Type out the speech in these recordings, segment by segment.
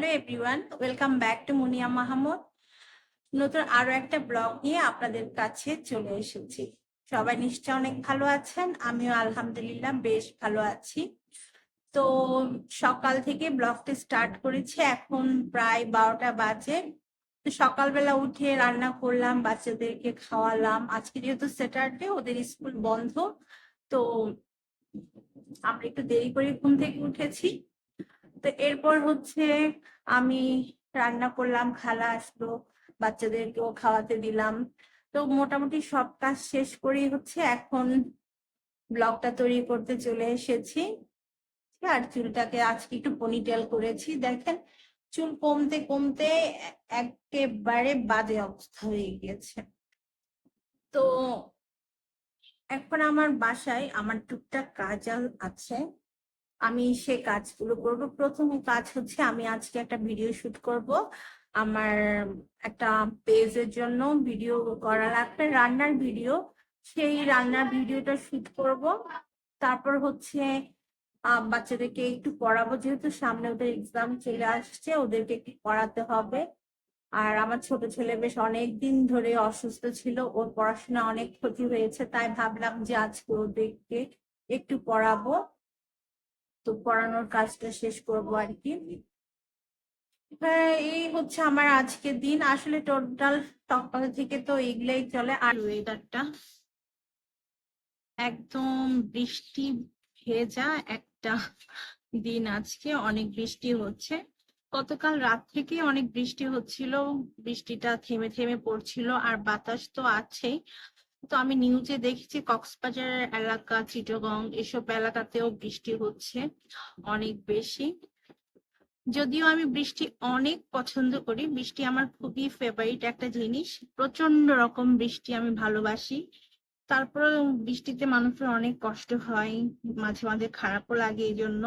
Hello everyone, welcome back to Munia Mahmud. নতুন আরও একটা ব্লগ নিয়ে আপনাদের কাছে চলে এসেছি। সবাই নিশ্চয় অনেক ভালো আছেন, আমিও আলহামদুলিল্লাহ বেশ ভালো আছি। তো সকাল থেকে ব্লগটি স্টার্ট করেছি, এখন প্রায় বারোটা বাজে। সকালবেলা উঠে রান্না করলাম, বাচ্চাদেরকে খাওয়ালাম। আজকে যেহেতু স্যাটারডে, ওদের স্কুল বন্ধ, তো আমরা একটু দেরি করে ঘুম থেকে উঠেছি। তো এরপর হচ্ছে আমি রান্না করলাম, খালা আসলো, বাচ্চাদেরকেও খাওয়াতে দিলাম। তো মোটামুটি সব কাজ শেষ করেই হচ্ছে এখন ব্লগটা তৈরি করতে চলে এসেছি। আর চুলটাকে আজকে একটু পনিটেল করেছি। দেখেন, চুল কমতে কমতে একেবারে বাজে অবস্থা হয়ে গিয়েছে। তো এখন আমার বাসায় আমার টুকটাক কাজ আছে। আমি সে কাজগুলো করব। প্রথম কাজ হচ্ছে আমি আজকে একটা ভিডিও শুট করব। আমার একটা পেজের জন্য ভিডিও করা লাগবে, রান্নার ভিডিও সেই রান্নার ভিডিওটা শুট করব। তারপর হচ্ছে বাচ্চাদেরকে একটু পড়াবো, যেহেতু সামনে ওদের এক্সাম চলে আসছে, ওদেরকে একটু পড়াতে হবে। আর আমার ছোট ছেলে বেশ অনেক দিন ধরে অসুস্থ ছিল, ওর পড়াশোনা অনেক ক্ষতি হয়েছে, তাই ভাবলাম যে আজকে ওদেরকে একটু পড়াবো। তো পড়ানোর কাজটা শেষ করব আর কি হ্যাঁ এই হচ্ছে আমার আজকের দিন। আসলে টোটাল সকাল থেকে তো এগুলাই চলে। আর ওয়েদারটা একদম বৃষ্টি ভেজা একটা দিন আজকে। অনেক বৃষ্টি হচ্ছে। গতকাল রাত থেকে অনেক বৃষ্টি হচ্ছিল। বৃষ্টিটা থেমে থেমে পড়ছিল। আর বাতাস তো আছেই। তো আমি নিউজে দেখেছি কক্সবাজার এলাকা, চিটাগং এসব এলাকাতেও বৃষ্টি হচ্ছে অনেক বেশি। যদিও আমি বৃষ্টি অনেক পছন্দ করি, বৃষ্টি আমার খুবই ফেভারিট একটা জিনিস। প্রচণ্ড রকম বৃষ্টি আমি ভালোবাসি। তারপরে বৃষ্টিতে মানুষের অনেক কষ্ট হয়, মাঝে মাঝে খারাপও লাগে এই জন্য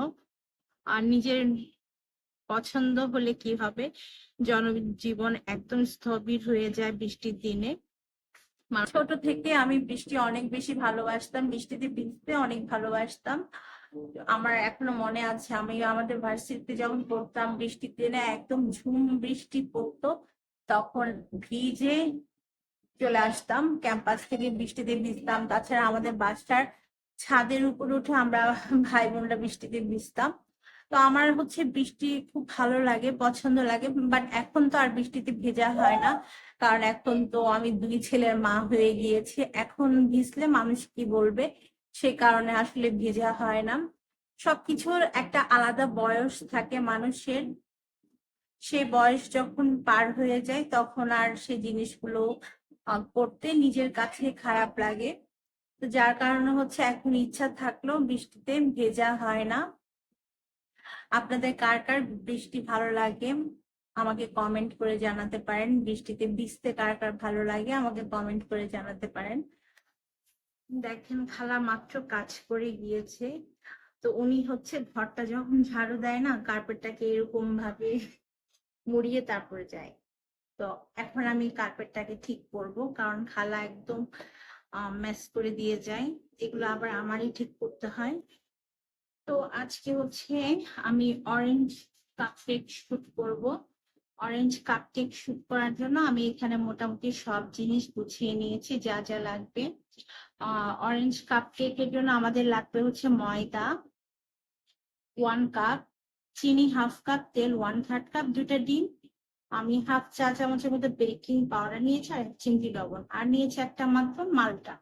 আর নিজের পছন্দ হলে কি হবে? জনজীবন একদম স্থবির হয়ে যায় বৃষ্টির দিনে। ছোট থেকে আমি বৃষ্টি অনেক বেশি ভালোবাসতাম, বৃষ্টিতে ভিজতে অনেক ভালোবাসতাম। আমার এখনও মনে আছে, আমি আমাদের ভার্সিটিতে যখন পড়তাম, বৃষ্টির দিনে একদম ঝুম বৃষ্টি পড়তো, তখন ভিজে চলে আসতাম, ক্যাম্পাস থেকে বৃষ্টিতে ভিজতাম। তাছাড়া আমাদের বাসার ছাদের উপর উঠে আমরা ভাই বোনরা বৃষ্টিতে ভিজতাম। তো আমার হচ্ছে বৃষ্টি খুব ভালো লাগে, পছন্দ লাগে বাট এখন তো আর বৃষ্টিতে ভেজা হয় না। কারণ এখন তো আমি দুই ছেলের মা হয়ে গিয়েছি। এখন ভিজলে মানুষ কি বলবে? সে কারণে আসলে ভেজা হয় না। সবকিছুর একটা আলাদা বয়স থাকে মানুষের। সে বয়স যখন পার হয়ে যায়, তখন আর সে জিনিসগুলো করতে নিজের কাছে খারাপ লাগে। তো যার কারণে হচ্ছে এখন ইচ্ছা থাকলেও বৃষ্টিতে ভেজা হয় না। আপনাদের কার কার বৃষ্টি ভালো লাগে? আমাকে কমেন্ট করে জানাতে পারেন। বৃষ্টিতে ভিজতে কার কার ভালো লাগে? আমাকে কমেন্ট করে জানাতে পারেন। দেখেন, খালা মাত্র কাজ করে গিয়েছে। তো উনি হচ্ছে ঘরটা যখন ঝাড়ু দেয় না, কার্পেটটাকে এরকম ভাবে মুড়িয়ে তারপরে যায়। তো এখন আমি কার্পেটটাকে ঠিক করব, কারণ খালা একদম ম্যাচ করে দিয়ে যায়। এগুলো আবার আমারই ঠিক করতে হয়। তো আজকে হচ্ছে আমি অরেঞ্জ কাপকেক শুট করব। অরেঞ্জ কাপকেক শুট করার জন্য আমি এখানে মোটামুটি সব জিনিস গুছিয়ে নিয়েছি, যা যা লাগবে। অরেঞ্জ কাপকেকের জন্য আমাদের লাগবে হচ্ছে ময়দা ওয়ান কাপ চিনি হাফ কাপ তেল ওয়ান থার্ড কাপ দুটা ডিম। আমি হাফ চা চামচের মধ্যে বেকিং পাউডার নিয়েছি আর চিংড়ি লবণ। আর নিয়েছি একটা মাত্র মালটা।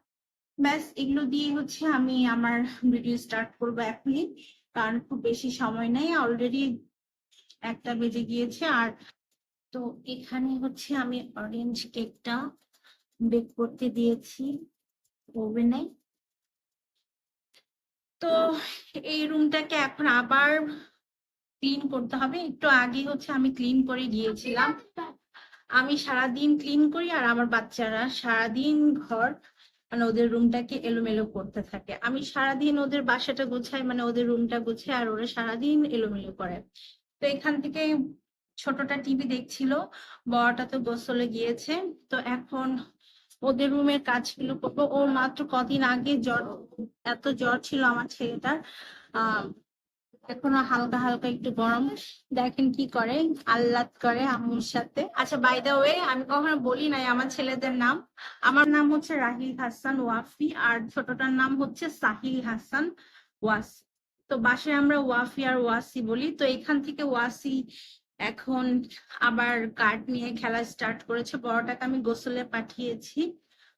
ব্যাস, এগুলো দিয়ে হচ্ছে আমি আমার ভিডিও স্টার্ট করব এখনই, কারণ খুব বেশি সময় নেই অলরেডি একটা বেজে গিয়েছে। আর তো এখানে হচ্ছে আমি অরেঞ্জ কেকটা বেক করতে দিয়েছি, ওভেনে। তো এই রুমটাকে এখন আবার ক্লিন করতে হবে। একটু আগে হচ্ছে আমি ক্লিন করে গিয়েছিলাম। আমি সারাদিন ক্লিন করি আর আমার বাচ্চারা সারাদিন ঘর মানে ওদের রুমটাকে এলোমেলো করতে থাকে। আমি সারাদিন ওদের বাসাটা গোছাই মানে ওদের রুমটা গোছাই আর ওরা সারাদিন এলোমেলো করে। তো এখান থেকে ছোটটা টিভি দেখছিল, বড়টা তো গোসলে গিয়েছে। তো এখন ওদের রুমের কাজগুলো করব। ও মাত্র কদিন আগে জ্বর, এত জ্বর ছিল আমার ছেলেটার। আহ এখনও হালকা হালকা একটু গরম। দেখেন কি করে আল্লাদ করে আম্মুর সাথে। আচ্ছা বাই দা ওয়ে আমি কখনো বলি নাই আমার ছেলেদের নাম। আমার নাম হচ্ছে রাহিল হাসান ওয়াফি, আর ছোটটার নাম হচ্ছে সাহিল হাসান ওয়াস। তো বাসায় আমরা ওয়াফি আর ওয়াসি বলি। তো এখান থেকে ওয়াসি এখন আবার কার্ড নিয়ে খেলা স্টার্ট করেছে। বড়টাকে আমি গোসলে পাঠিয়েছি।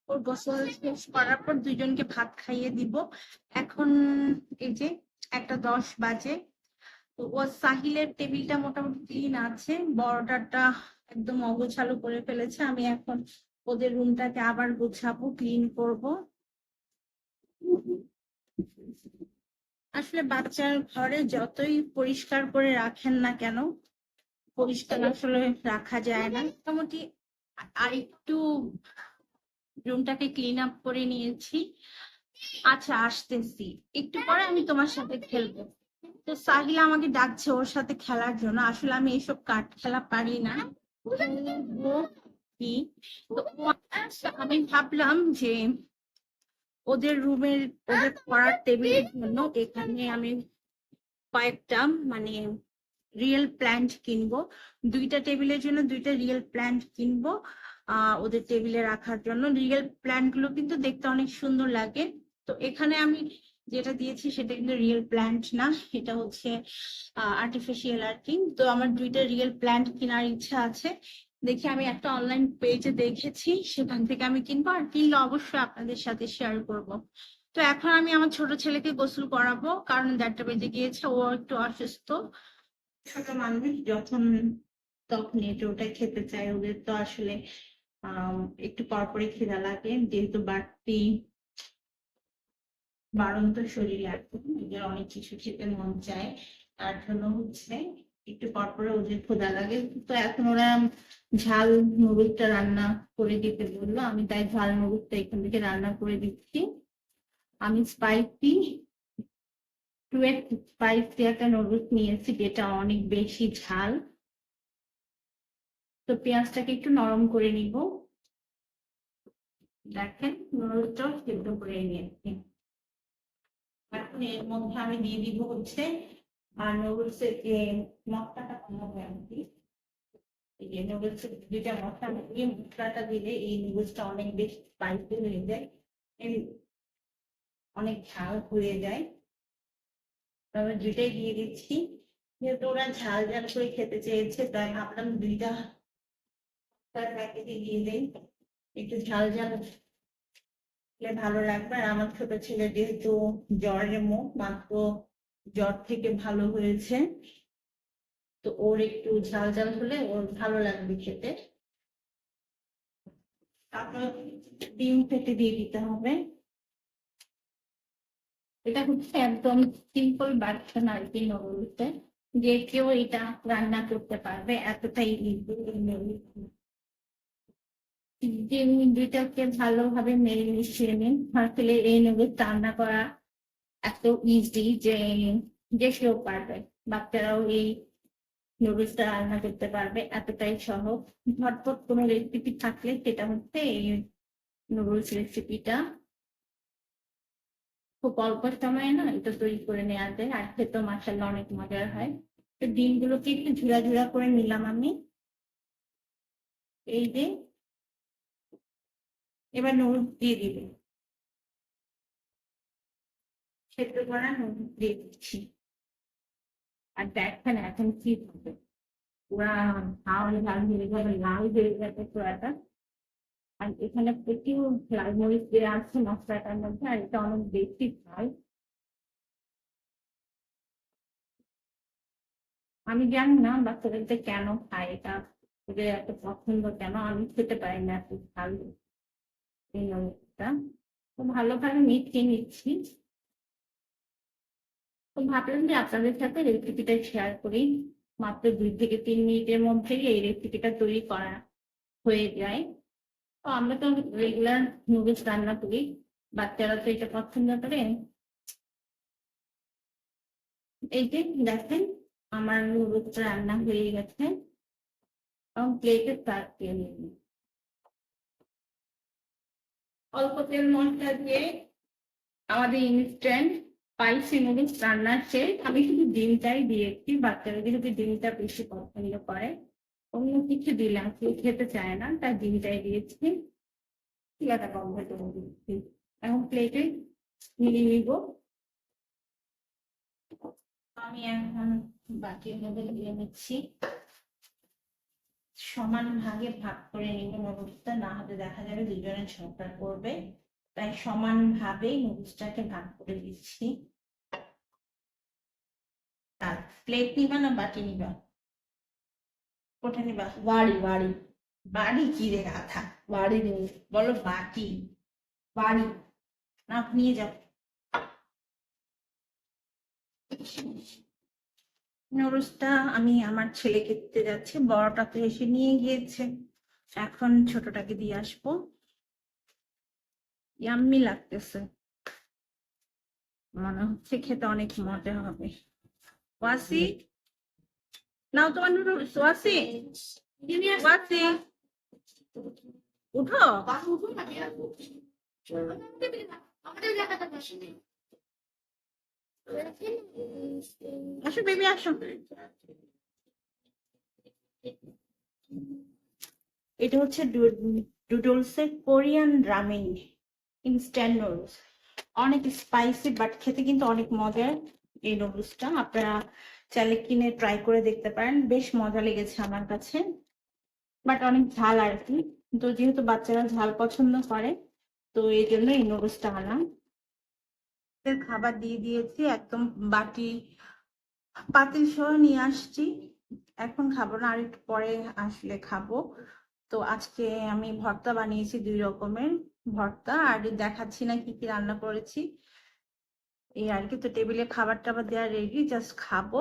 ওর গোসল শেষ করার পর দুইজনকে ভাত খাইয়ে দিব। এখন এই যে একটা দশ বাজে। তো ও সাহিলের টেবিলটা মোটামুটি ক্লিন আছে বড়টারটা একদম অগোছালো করে ফেলেছে। আমি এখন ওদের রুমটাকে আবার গোছাবো ক্লিন করব। আসলে বাচ্চার ঘরে যতই পরিষ্কার করে রাখেন না কেন, পরিষ্কার আসলে রাখা যায় না। মোটামুটি আ- আরেকটু রুমটাকে ক্লিন আপ করে নিয়েছি। আচ্ছা আসতেছি। একটু পরে আমি তোমার সাথে খেলব। তো সাহিল আমাকে ডাকছে ওর সাথে খেলার জন্য। আসলে আমি এইসব কার্ড খেলা পারি না। আমি ভাবলাম যে ওদের রুমের, ওদের পড়ার টেবিলের জন্য এখানে আমি কয়েকটা মানে রিয়েল প্ল্যান্ট কিনবো। দুইটা টেবিলের জন্য দুইটা রিয়েল প্ল্যান্ট কিনবো, আহ, ওদের টেবিলে রাখার জন্য। রিয়েল প্ল্যান্টগুলো কিন্তু দেখতে অনেক সুন্দর লাগে। তো এখানে আমি যেটা দিয়েছি সেটা কিন্তু রিয়েল প্ল্যান্ট না, এটা হচ্ছে আর্টিফিশিয়াল আর কি। তো আমার দুইটা রিয়েল প্ল্যান্ট কেনার ইচ্ছা আছে। দেখি আমি একটা অনলাইন পেজে দেখেছি, সেখান থেকে আমি কিনবো আর কিনলে অবশ্যই আপনাদের সাথে শেয়ার করব। তো এখন আমি আমার ছোট ছেলেকে গোসল করাবো, কারণ দেড়টা বেজে গিয়েছে, ও একটু অসুস্থ। ছোট মানুষ, যখন তখন এটা ওটা খেতে চায়, ওদের তো আসলে একটু পরপরই খিদা লাগে। যেহেতু বাড়তি বাড়ন্ত শরীরে এখন ওদের অনেক কিছু খেতে মন চায়। তার জন্য হচ্ছে একটু পরপরে ওদের ক্ষুধা লাগে। তো এখন ওরা ঝাল নুডলসটা রান্না করে দিতে বলল। আমি তাই ঝাল নুডলসটা এখান থেকে রান্না করে দিচ্ছি। আমি স্পাইসি টু স্পাইসি একটা নুডলস নিয়েছি যেটা অনেক বেশি ঝাল। তো পেঁয়াজটাকে একটু নরম করে নিব। দেখেন নুডলসটাও সিদ্ধ করে নিয়েছি। এখন এর মধ্যে আমি দিয়ে দিব হচ্ছে দিয়ে অনেক ঝাল হয়ে যায়। তবে দুইটাই দিয়ে দিচ্ছি। যেহেতু ওরা ঝাল ঝাল করে খেতে চেয়েছে, তাই ভাবলাম দুইটা প্যাকেটে দিয়ে দেই। একটু ঝাল ঝাল ভালো লাগবে। আর আমার ছোট ছেলে যেহেতু জ্বরের মুখ, মাত্র জ্বর থেকে ভালো হয়েছে। তো ওর একটু ঝাল ঝাল হলে ওর ভালো লাগবে খেতে। তারপর ডিম ফেটে দিয়ে দিতে হবে। এটা হচ্ছে একদম সিম্পল আর কি নুডলসে যে কেউ এটা রান্না করতে পারবে, এতটাই যে দুইটাকে ভালোভাবে মেরে মিশিয়ে নিন। আসলে এই নুডলস রান্না করা এত ইজি যে যে কেউ পারবে বাচ্চারাও এই নুডলসটা রান্না করতে পারবে, এতটাই সহজ। ঝটপট কোনো রেসিপি থাকলে সেটা হচ্ছে এই নুডলস রেসিপিটা খুব অল্প সময়ে না, এটা তৈরি করে নেওয়া যায়। আর খেতেও মাসাল্লাহ অনেক মজার হয়। তো ডিমগুলোকে একটু ঝুরা ঝুরা করে নিলাম আমি। এই যে এবার নুডলস দিয়ে দিবে। সেদ্ধ করা নুডলস দিয়ে দিচ্ছি। আর দেখেন এখন কি হবে। পুরা ঝাল ঝাল হয়ে যাবে লাল হয়ে যাবে পুরাটা। আর এখানে প্রচুর লাল মরিচ দেওয়া আছে মশলাটার মধ্যে, আর এটা অনেক বেশি ঝাল আমি জানি না বাচ্চাদেরকে কেন খায়, এটা ওদের এত পছন্দ কেন, আমি খেতে পারি না, এত ঝাল এই মরিচটা তো ভালোভাবে মিশিয়ে নিচ্ছি। তো ভাবলাম যে আপনাদের সাথে রেসিপিটা শেয়ার করি। মাত্র দুই থেকে তিন মিনিটের মধ্যেই এই রেসিপিটা তৈরি করা হয়ে যায়। তো আমরা তো রেগুলার নুডলস রান্না করি। বাচ্চারা তো এটা পছন্দ করে। এই যে দেখেন, আমার নুডলস রান্না হয়ে গেছে। এবং প্লেটে সার্ভ করে নিন অল্প তেল মশলা দিয়ে আমাদের ইনস্ট্যান্ট স্পাইসি নুডলস রান্নার চেয়ে আমি শুধু ডিমটাই দিয়েছি বাচ্চারা যদি ডিমটা বেশি পছন্দ করে, অন্য কিছু দিলাম, কেউ খেতে চায় না, তাই ডিমটাই দিয়েছি। চিলাটা কম হয়তো দিচ্ছি। এখন প্লেটে নিয়ে নিব। আমি এখন বাটির মধ্যে দিয়ে নিচ্ছি। সমান ভাগে ভাগ করে নিব নুডলসটা না হলে দেখা যাবে দুজনের ঝগড়া করবে। তাই সমান ভাবেই নুডলসটাকে ভাগ করে দিচ্ছি। আর প্লেট নিবা না বাটি নিবা? কোঠা নিবা? বাড়ি বাড়ি। বাড়ি কি রে গাথা বাড়ি নেই বলো বাটি। বাড়ি। না নিয়ে যাও। নুডলসটা আমি আমার ছেলেকে দিতে যাচ্ছি, বড়টা তো এসে নিয়ে গিয়েছে। এখন ছোটটাকে দিয়ে আসব। ইয়াম্মি লাগতেছে। মনে হচ্ছে খেতে অনেক মজা হবে। ওয়াসি? নাও তোমার নুডলস ওয়াসি? ওয়াসি? উঠো। আসো বেবি, আসো। এটা হচ্ছে ডুডলস এর কোরিয়ান রামেন ইনস্ট্যান্ট নুডলস অনেক স্পাইসি বাট খেতে কিন্তু অনেক মজার এই নুডলসটা আপনারা চাইলে কিনে ট্রাই করে দেখতে পারেন। বেশ মজা লেগেছে আমার কাছে বাট অনেক ঝাল আর কি। তো যেহেতু বাচ্চারা ঝাল পছন্দ করে, তো এই জন্য এই নুডলসটা আনা এর খাবার দিয়ে দিয়েছি, একদম বাটি, পাতিল সহ নিয়ে আসছি। এখন খাব না আর একটু পরে আসলে খাব। তো আজকে আমি ভর্তা বানিয়েছি দুই রকমের, ভর্তা আর দেখাচ্ছি না কি কি রান্না করেছি। এই আর কি, তো টেবিলে খাবার টাবার দেওয়া রেডি জাস্ট খাব।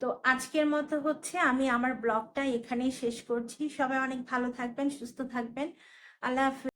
তো আজকের মতো হচ্ছে আমি আমার ব্লগটা এখানেই শেষ করছি। সবাই অনেক ভালো থাকবেন, সুস্থ থাকবেন। আল্লাহ হাফেজ।